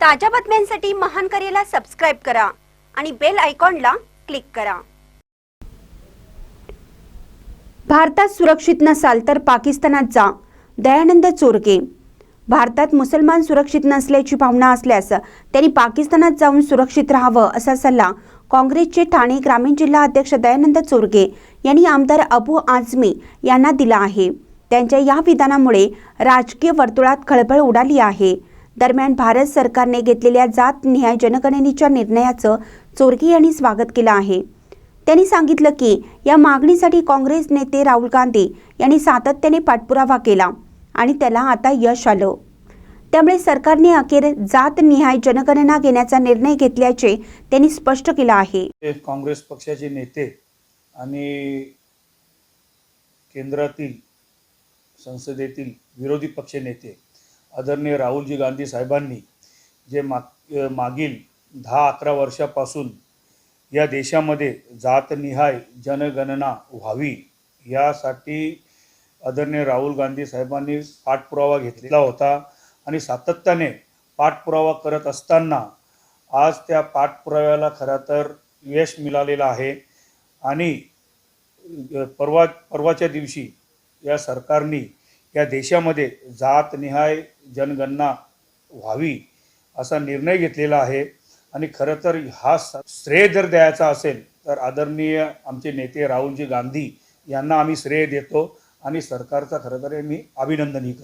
ताज्या बातम्यांसाठी महान करेला सबस्क्राईब करा आणि बेल आयकॉनला क्लिक करा. भारतात सुरक्षित नसाल तर पाकिस्तानात जा दयानंद चोरके भारतात मुसलमान सुरक्षित नसल्याची भावना असल्यास त्यांनी पाकिस्तानात जाऊन सुरक्षित राहावं असा सल्ला काँग्रेसचे ठाणे ग्रामीण जिल्हा अध्यक्ष दयानंद चोरगे यांनी आमदार अबू आझमी यांना दिला आहे. त्यांच्या या विधानामुळे राजकीय वर्तुळात खळबळ उडाली आहे. दरम्यान भारत सरकारने घेतलेल्या जातनिहाय जनगणनेच्या निर्णयाचं चोरकी यांनी स्वागत केलं आहे. त्यांनी सांगितलं की या मागणीसाठी काँग्रेस नेते राहुल गांधी यांनी सातत्याने पाठपुरावा केला आणि त्याला आता यश आलं. त्यामुळे सरकारने अखेर जातनिहाय जनगणना घेण्याचा निर्णय घेतल्याचे त्यांनी स्पष्ट केलं आहे. काँग्रेस पक्षाचे नेते आणि केंद्रातील संसदेतील विरोधी पक्ष नेते आदरणीय राहुलजी गांधी साहेबांनी जे माग मागील दहा अकरा वर्षापासून या देशामध्ये जातनिहाय जनगणना व्हावी यासाठी आदरणीय राहुल गांधी साहेबांनी पाठपुरावा घेतलेला होता आणि सातत्याने पाठपुरावा करत असताना आज त्या पाठपुराव्याला खरं तर यश मिळालेलं आहे आणि परवा परवाच्या दिवशी या सरकारने या देशामध्ये जातनिहाय जनगणना व्हावी असा निर्णय घेतलेला आहे. आणि खरं तर हा श्रेय जर द्यायचा असेल तर आदरणीय आमचे नेते राहुलजी गांधी यांना आम्ही श्रेय देतो. आणि सरकारचा खरं तर मी अभिनंदनही करतो.